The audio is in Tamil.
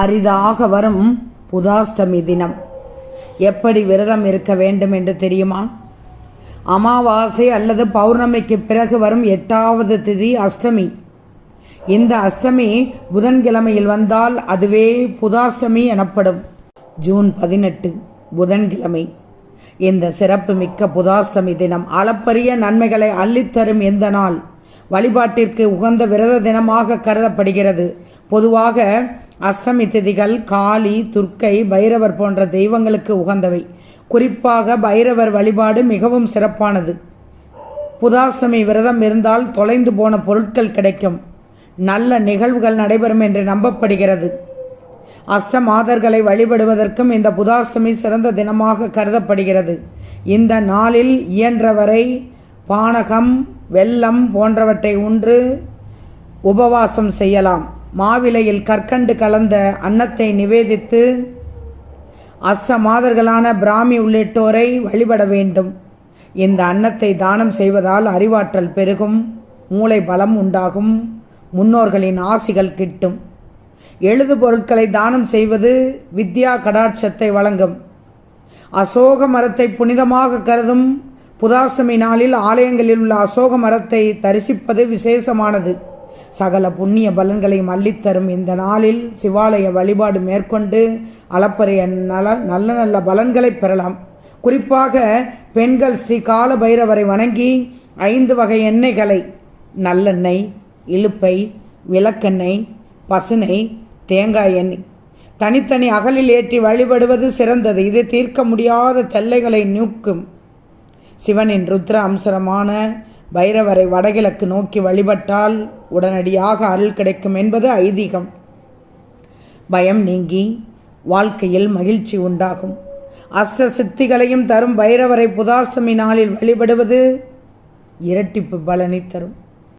அரிதாக வரும் புதாஷ்டமி தினம். எப்படி விரதம் இருக்க வேண்டும் என்று தெரியுமா? அமாவாசை அல்லது பௌர்ணமிக்கு பிறகு வரும் எட்டாவது திதி அஷ்டமி. இந்த அஷ்டமி புதன்கிழமையில் வந்தால் அதுவே புதாஷ்டமி எனப்படும். ஜூன் பதினெட்டு புதன்கிழமை. இந்த சிறப்பு மிக்க புதாஷ்டமி தினம் அளப்பரிய நன்மைகளை அள்ளித்தரும் இந்த நாள். வழிபாட்டிற்கு உகந்த விரத தினமாக கருதப்படுகிறது. பொதுவாக அஷ்டமி திதிகள் காளி துர்க்கை பைரவர் போன்ற தெய்வங்களுக்கு உகந்தவை. குறிப்பாக பைரவர் வழிபாடு மிகவும் சிறப்பானது. புதாஷ்டமி விரதம் இருந்தால் தொலைந்து போன பொருட்கள் கிடைக்கும். நல்ல நிகழ்வுகள் நடைபெறும் என்று நம்பப்படுகிறது. அஷ்டமாதர்களை வழிபடுவதற்கும் இந்த புதாஷ்டமி சிறந்த தினமாக கருதப்படுகிறது. இந்த நாளில் இயன்றவரை பானகம் வெல்லம் போன்றவற்றை உண்டு உபவாசம் செய்யலாம். மாவிலையில் கற்கண்டு கலந்த அன்னத்தை நிவேதித்து அஷ்டமாதர்களான பிராமி உள்ளிட்டோரை வழிபட வேண்டும். இந்த அன்னத்தை தானம் செய்வதால் அறிவாற்றல் பெருகும் மூளை பலம் உண்டாகும் முன்னோர்களின் ஆசிகள் கிட்டும். எழுது பொருட்களை தானம் செய்வது வித்யா கடாட்சத்தை வழங்கும். அசோக மரத்தை புனிதமாக கருதும் புதாஷ்டமி நாளில் ஆலயங்களில் உள்ள அசோக மரத்தை தரிசிப்பது விசேஷமானது. சகல புண்ணிய பலன்களையும் அள்ளித்தரும் இந்த நாளில் சிவாலய வழிபாடு மேற்கொண்டு அளப்பரிய நல நல்ல நல்ல பலன்களை பெறலாம். குறிப்பாக பெண்கள் ஸ்ரீ கால பைரவரை வணங்கி ஐந்து வகை எண்ணெய்களை நல்லெண்ணெய் இலுப்பை விளக்கெண்ணெய் பசுனை தேங்காய் எண்ணெய். தனித்தனி அகலில் ஏற்றி வழிபடுவது சிறந்தது. இது தீர்க்க முடியாத தெல்லைகளை நீக்கும் சிவனின் ருத்ர அம்சரமான பைரவரை வடகிழக்கு நோக்கி வழிபட்டால் உடனடியாக அருள் கிடைக்கும் என்பது ஐதீகம். பயம் நீங்கி வாழ்க்கையில் மகிழ்ச்சி உண்டாகும். அஸ்த சித்திகளையும் தரும் பைரவரை புதாஷ்டமி நாளில் வழிபடுவது இரட்டிப்பு பலனை தரும்.